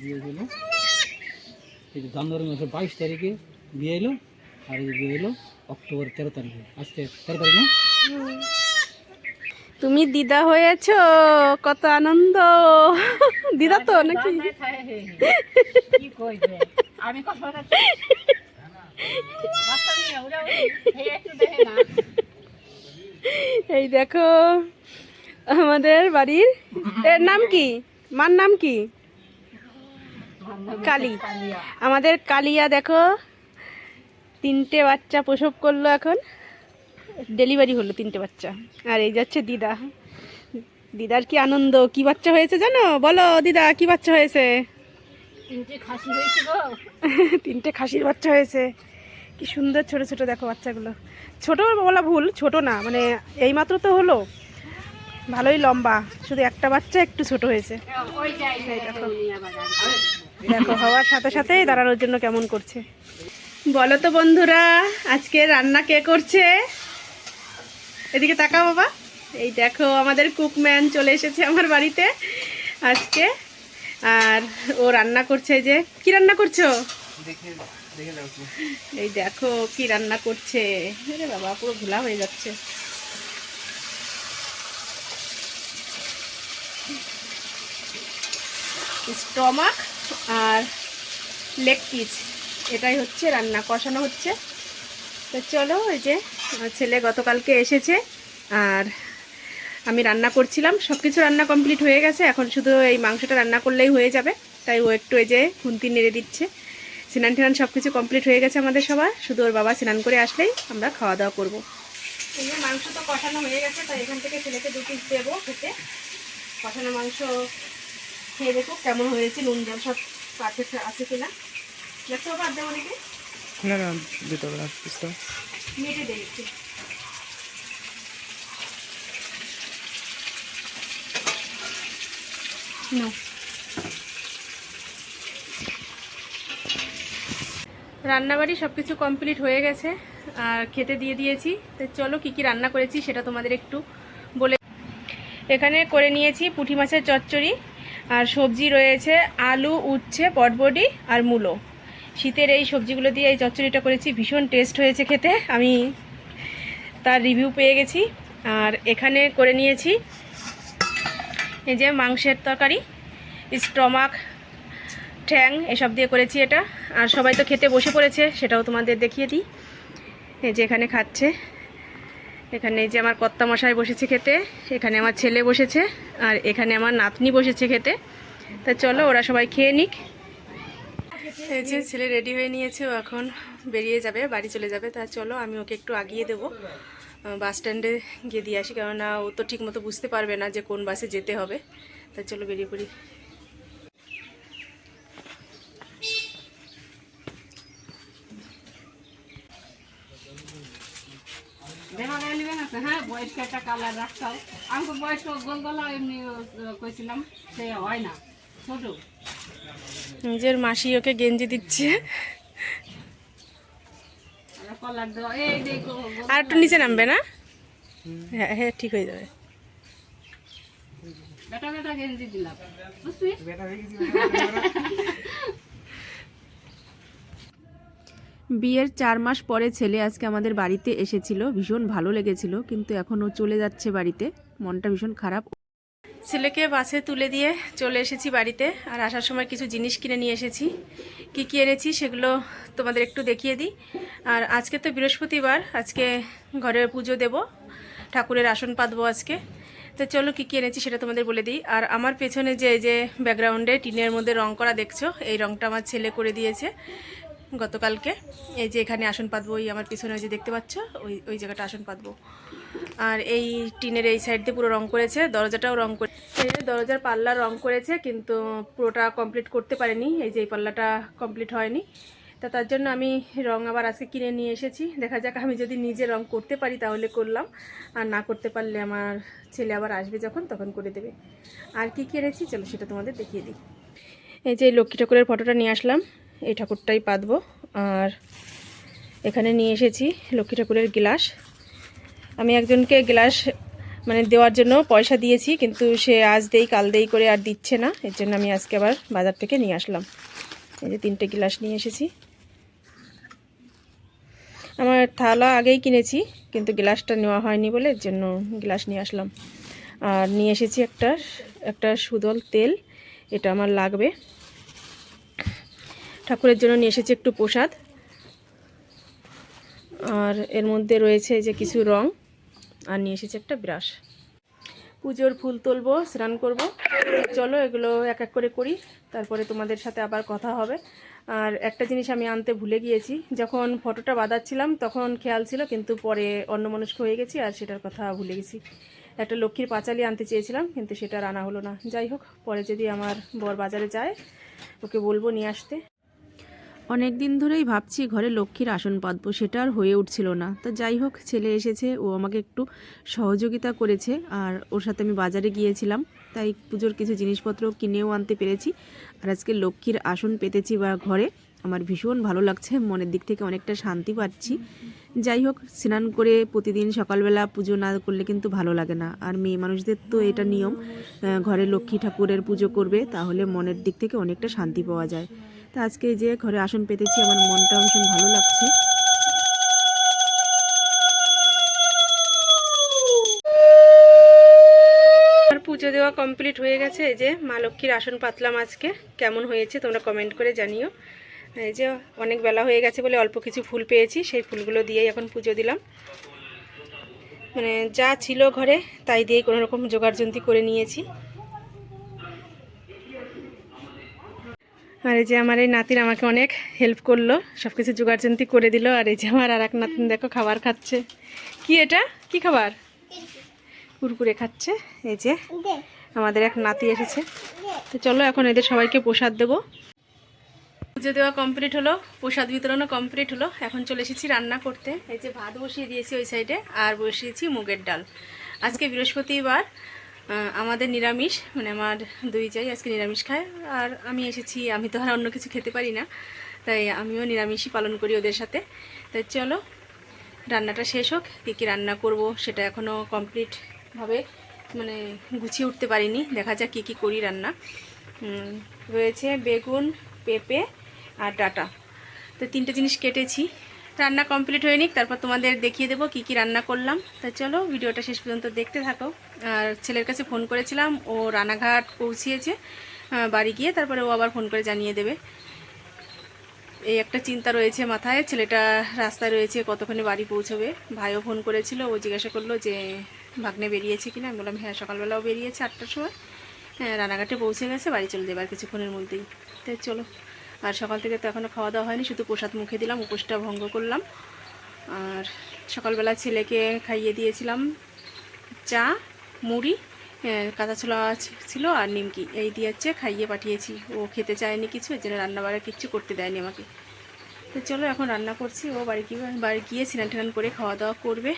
বিয়ে হলো এই যে জানুয়ারি মাসের বাইশ তারিখে বিয়ে এলো আর এই বিয়ে এলো অক্টোবর তেরো তারিখে। আজকে তেরো তারিখ না? তুমি দিদা হয়েছো কত আনন্দ। দিদা তো নাকি? আমি এই দেখো আমাদের বাড়ির এর নাম কি? মার নাম কি? কালী আমাদের কালিয়া দেখো তিনটে বাচ্চা প্রসব করল এখন। ডেলিভারি হলো তিনটে বাচ্চা। আর এই যাচ্ছে দিদা। দিদার কি আনন্দ? কি বাচ্চা হয়েছে জানো? বলো দিদা কি বাচ্চা হয়েছে? তিনটে খাসির বাচ্চা হয়েছে। কি সুন্দর ছোট ছোট দেখো বাচ্চাগুলো। ছোট বলা ভুল ছোট না মানে এইমাত্র তো হলো। ভালোই লম্বা শুধু একটা বাচ্চা একটু ছোট হয়েছে। এই দেখো হওয়ার সাথে সাথেই দাঁড়ানোর জন্য কেমন করছে? বলো তো বন্ধুরা, আজকে রান্না কে করছে? এদিকে তাকা বাবা। এই দেখো, আমাদের কুকম্যান চলে এসেছে আমার বাড়িতে আজকে। আর ও রান্না করছে যে, কি রান্না করছ? এই দেখো, কি রান্না করছে? আরে বাবা, পুরো ভোলা হয়ে যাচ্ছে। স্টমাক আর লেগ পিস, এটাই হচ্ছে রান্না, কষানো হচ্ছে। তো চলো এই যে আমার ছেলে গতকালকে এসেছে, আর আমি রান্না করছিলাম সব কিছু রান্না কমপ্লিট হয়ে গেছে, এখন শুধু এই মাংসটা রান্না করলেই হয়ে যাবে, তাই ও একটু এই যে খুন্তি নেড়ে দিচ্ছে। স্নান টিনান সব কিছু কমপ্লিট হয়ে গেছে আমাদের সবার, শুধু ওর বাবা স্নান করে আসলেই আমরা খাওয়া দাওয়া করব। এই যে মাংস তো কষানো হয়ে গেছে, তাই এখান থেকে ছেলেকে দু পিস দেবো খেতে। কষানো মাংস খেয়ে দেখো কেমন হয়েছে নুন জল সব আছে আছে কিনা। দেখতে বাদ দেবো নাকি না না দিতে হবে না মেটে দেয় একটু। রান্নাবাড়ি সব কিছু কমপ্লিট হয়ে গেছে আর খেতে দিয়ে দিয়েছি। তো চলো কি কি রান্না করেছি সেটা তোমাদের একটু বলে এখানে করে নিয়েছি পুঁটি মাছের চচ্চড়ি আর সবজি রয়েছে আলু, উচ্ছে পটবডি আর মূলো। শীতের এই সবজিগুলো দিয়ে এই চচ্চড়িটা করেছি, ভীষণ টেস্ট হয়েছে খেতে। আমি তার রিভিউ পেয়ে গেছি। আর এখানে করে নিয়েছি এই যে মাংসের তরকারি, স্টমাক, ঠ্যাং, এসব দিয়ে করেছি এটা। আর সবাই তো খেতে বসে পড়েছে, সেটাও তোমাদের দেখিয়ে দিই। এই যে এখানে খাচ্ছে। এখানে যে আমার কর্তা মশাই বসেছে খেতে, এখানে আমার ছেলে বসেছে, আর এখানে আমার নাতনি বসেছে খেতে। তা চলো ওরা সবাই খেয়ে নিক। এই যে ছেলে রেডি হয়ে নিয়েছে, ও এখন বেরিয়ে যাবে, বাড়ি চলে যাবে। তা চলো আমি ওকে একটু আগিয়ে দেবো বাস স্ট্যান্ডে গিয়ে দিয়ে আসি, কেননা ও তো ঠিক মতো বুঝতে পারবে না যে কোন বাসে যেতে হবে। তা চলো বেরিয়ে পড়ি। দেখা গেলে আছে হ্যাঁ? বয়স্ক একটা কালার রাখতাম। আমি তো বয়স্ক গোল গলা এমনি কইছিলাম সে হয় না। ছোট। নিজের মাসি ওকে গেঞ্জি দিচ্ছে। আর একটু নিচে নামবে না? হ্যাঁ হ্যাঁ ঠিক হয়ে যাবে। বেটা বেটা গেঞ্জি দিলাম। বুঝছি বিয়ের চার মাস পরে ছেলে আজকে আমাদের বাড়িতে এসেছিল, ভীষণ ভালো লেগেছিল, কিন্তু এখন ও চলে যাচ্ছে বাড়িতে। মনটা ভীষণ খারাপ। ছেলেকে বাসে তুলে দিয়ে চলে এসেছি বাড়িতে, আর আসার সময় কিছু জিনিস কিনে নিয়ে এসেছি। কি কি এনেছি সেগুলো তোমাদের একটু দেখিয়ে দিই। আর আজকে তো বৃহস্পতিবার, আজকে ঘরের পুজো দেব, ঠাকুরের আসন পাতবো আজকে। তো চলো কী কী এনেছি সেটা তোমাদের বলে দিই। আর আমার পেছনে যে যে ব্যাকগ্রাউন্ডে টিনের মধ্যে রং করা দেখছ, এই রংটা আমার ছেলে করে দিয়েছে। গতকালকে। এই যে এখানে আসন পাতবো, ওই আমার পিছনে ওই যে দেখতে পাচ্ছ, ওই ওই জায়গাটা আসন পাতবো। আর এই টিনের এই সাইড দিয়ে পুরো রং করেছে, দরজাটাও রং করে দরজার পাল্লা রং করেছে, কিন্তু পুরোটা কমপ্লিট করতে পারেনি, এই যে এই পাল্লাটা কমপ্লিট হয়নি। তা তার জন্য আমি রং আবার আজকে কিনে নিয়ে এসেছি। দেখা যাক, আমি যদি নিজে রং করতে পারি তাহলে করলাম। আর না করতে পারলে আমার ছেলে আবার আসবে যখন, তখন করে দেবে। আর কি কি এনেছি, চলো সেটা তোমাদের দেখিয়ে দিই। এই যে লক্ষ্মী ঠাকুরের ফটোটা নিয়ে আসলাম। এই ঠাকুরটাই পাতবো। আর এখানে নিয়ে এসেছি লক্ষ্মী ঠাকুরের গ্লাস। আমি একজনকে গ্লাস মানে দেওয়ার জন্য পয়সা দিয়েছি, কিন্তু সে আজ দেই, কাল দেই করে আর দিচ্ছে না। এর জন্য আমি আজকে আবার বাজার থেকে নিয়ে আসলাম। এই যে তিনটে গ্লাস নিয়ে এসেছি। আমার থালা আগেই কিনেছি, কিন্তু গ্লাসটা নেওয়া হয়নি বলে এর জন্য গ্লাস নিয়ে আসলাম। আর নিয়ে এসেছি একটা একটা সুদল তেল। এটা আমার লাগবে। ঠাকুরের জন্য নিয়ে এসেছি একটু প্রসাদ। আর এর মধ্যে রয়েছে যে কিছু রং, আর নিয়ে এসেছি একটা ব্রাশ। পুজোর ফুল তুলবো, স্নান করব। চলো এগুলো এক এক করে করি, তারপরে তোমাদের সাথে আবার কথা হবে। আর একটা জিনিস আমি আনতে ভুলে গিয়েছি, যখন ফটোটা বাঁধাচ্ছিলাম তখন খেয়াল ছিল, কিন্তু পরে অন্যমনস্ক হয়ে গেছি আর সেটার কথা ভুলে গেছি। একটা লক্ষ্মীর পাঁচালি আনতে চেয়েছিলাম, কিন্তু সেটা আনা হলো না। যাই হোক, পরে যদি আমার বর বাজারে যায়, ওকে বলব নিয়ে আসতে। অনেক দিন ধরেই ভাবছি ঘরে লক্ষ্মীর আসন পাতবো সেটা আর হয়ে উঠছিল না। তো যাই হোক, ছেলে এসেছে, ও আমাকে একটু সহযোগিতা করেছে, আর ওর সাথে আমি বাজারে গিয়েছিলাম, তাই পুজোর কিছু জিনিসপত্র কিনেও আনতে পেরেছি। আর আজকে লক্ষ্মীর আসন পেতেছি বা ঘরে, আমার ভীষণ ভালো লাগছে, মনের দিক থেকে অনেকটা শান্তি পাচ্ছি। যাই হোক, স্নান করে প্রতিদিন সকালবেলা পুজো না করলে কিন্তু ভালো লাগে না। আর মেয়ে মানুষদের তো এটা নিয়ম ঘরে লক্ষ্মী ঠাকুরের পুজো করবে, তাহলে মনের দিক থেকে অনেকটা শান্তি পাওয়া যায়। তা আজকে যে ঘরে আসন পেতেছি, আমার মনটা ভীষণ ভালো লাগছে। পুজো দেওয়া কমপ্লিট হয়ে গেছে, এই যে মা লক্ষ্মীর আসন পাতলাম আজকে। কেমন হয়েছে তোমরা কমেন্ট করে জানিও। এই যে অনেক বেলা হয়ে গেছে বলে অল্প কিছু ফুল পেয়েছি, সেই ফুলগুলো দিয়েই এখন পুজো দিলাম। মানে যা ছিল ঘরে, তাই দিয়ে কোনো রকম জোগাড়যন্তি করে নিয়েছি। আর এই যে আমার এই নাতির আমাকে অনেক হেল্প করল সব কিছু জোগাড়যন্তি করে দিল। আর এই যে আমার আর এক নাতিন, দেখো খাবার খাচ্ছে। কি এটা? কি খাবার? কুরকুরে খাচ্ছে। এই যে আমাদের এক নাতি এসেছে। তো চলো এখন এদের সবাইকে প্রসাদ দেবো। পুজো দেওয়া কমপ্লিট হলো, প্রসাদ বিতরণও কমপ্লিট হলো। এখন চলে এসেছি রান্না করতে। এই যে ভাত বসিয়ে দিয়েছি ওই সাইডে আর বসিয়েছি মুগের ডাল। আজকে বৃহস্পতিবার আমাদের নিরামিষ মানে আমার দুই যাই আজকে নিরামিষ খায়, আর আমি এসেছি, আমি তো আর অন্য কিছু খেতে পারি না, তাই আমিও নিরামিষই পালন করি ওদের সাথে। তাই চলো, রান্নাটা শেষ হোক, কী কী রান্না করব সেটা এখনও কমপ্লিটভাবে মানে গুছিয়ে উঠতে পারিনি, দেখা যাক কী কী করি রান্না। রয়েছে বেগুন, পেঁপে আর ডাটা। তো তিনটে জিনিস কেটেছি রান্না কমপ্লিট হয়নি, তারপর তোমাদের দেখিয়ে দেবো কী কী রান্না করলাম। তা চলো, ভিডিওটা শেষ পর্যন্ত দেখতে থাকো। আর ছেলের কাছে ফোন করেছিলাম, ও রানাঘাট পৌঁছিয়েছে বাড়ি গিয়ে তারপরে ও আবার ফোন করে জানিয়ে দেবে। এই একটা চিন্তা রয়েছে মাথায়, ছেলেটা রাস্তায় রয়েছে কতক্ষণে বাড়ি পৌঁছবে। ভাইও ফোন করেছিল, ও জিজ্ঞাসা করল যে, ভাগ্নে বেরিয়েছে কিনা? আমি বললাম হ্যাঁ সকালবেলাও বেরিয়েছে আটটার সময়। হ্যাঁ রানাঘাটে পৌঁছে গেছে, বাড়ি চলে যাবে আর কিছুক্ষণের মধ্যেই। তাই চলো। আর সকাল থেকে তো এখনও খাওয়া দাওয়া হয়নি, শুধু প্রসাদ মুখে দিলাম, উপোসটা ভঙ্গ করলাম। আর সকালবেলা ছেলেকে খাইয়ে দিয়েছিলাম চা, মুড়ি কাঁচা ছোলা ছিল আর নিমকি। এই দিয়ে হচ্ছে খাইয়ে পাঠিয়েছি। ও খেতে চায়নি কিছু, এর জন্য রান্নাবাড়া কিচ্ছু করতে দেয়নি আমাকে। তো চলো এখন রান্না করছি। ও বাড়ি গিয়ে বাড়ি গিয়ে স্নান টান করে খাওয়া দাওয়া করবে।